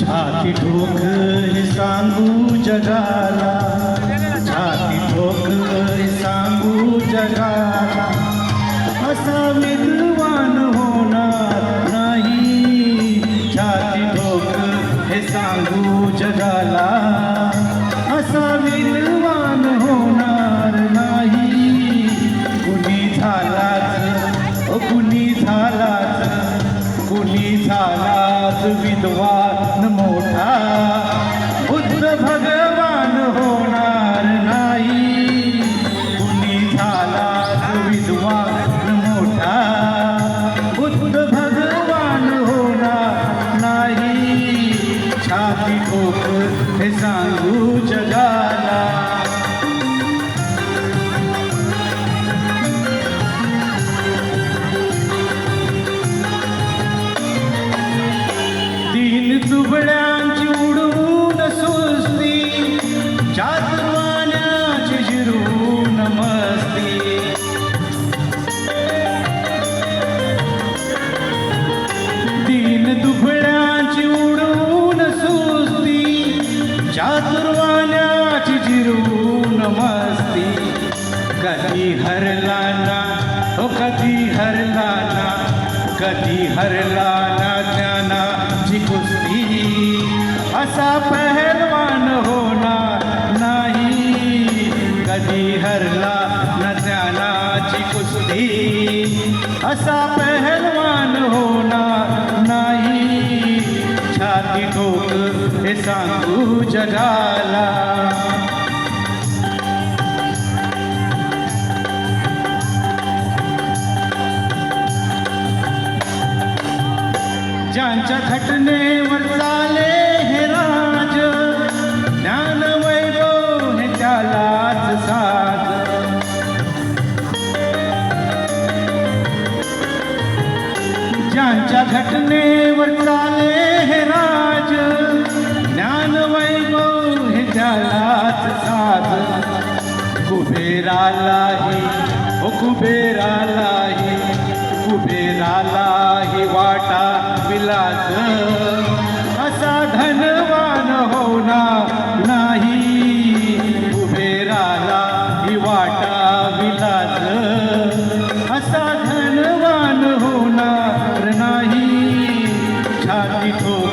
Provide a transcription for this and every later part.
छाती ठोक हे सांगू जगाला. झालास विद्वान मोठा बुद्ध भगवान तीन उडवून सुस्ती चातुर्वाण्याची जिरून मस्ती. तीन दुफळ्यांची उडवून सुस्ती चातुर्वाण्याची जिरून मस्ती. कधी हरला ना हो कधी हरला ना कधी हरला ना असा पहलवान होणार नाही। कधी हरला न ज्ञानाची कुस्ती असा पहलवान होणार नाही। छाती ठोक हे जगाला। ज्यांच्या घटनेवर चाले ज्यांच्या घटनेवर चाले हे राज. ज्ञान वैभव हे त्यालाच साध. कुबेरालाही ओ हो कुबेरालाही कुबेरालाही वाटा विलास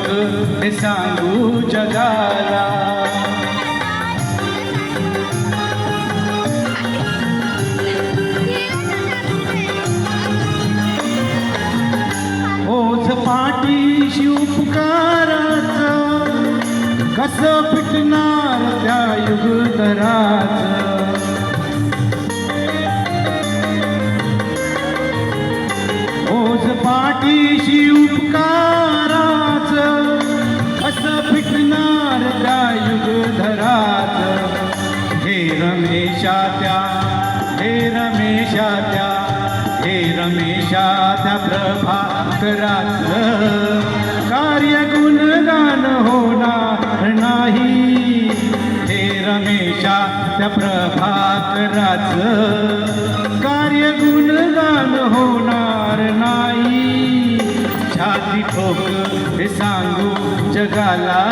मग मी सांगू जगाला। ओझ पाठीशी उपकाराचा कस पिटणार त्या युगधराच रमेशा त्या हे रमेशा त्या हे रमेशा त्या प्रभाकराच कार्य गुणगान होणार नाही. हे रमेशा त्या प्रभाकराच कार्य गुणगान होणार नाही. छाती ठोक हे सांगू जगाला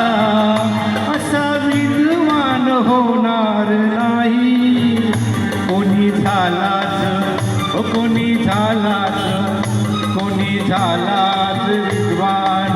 असा विद्वान होणार नाही. झालास ओ कोणी झालास कोणी झालास विद्वान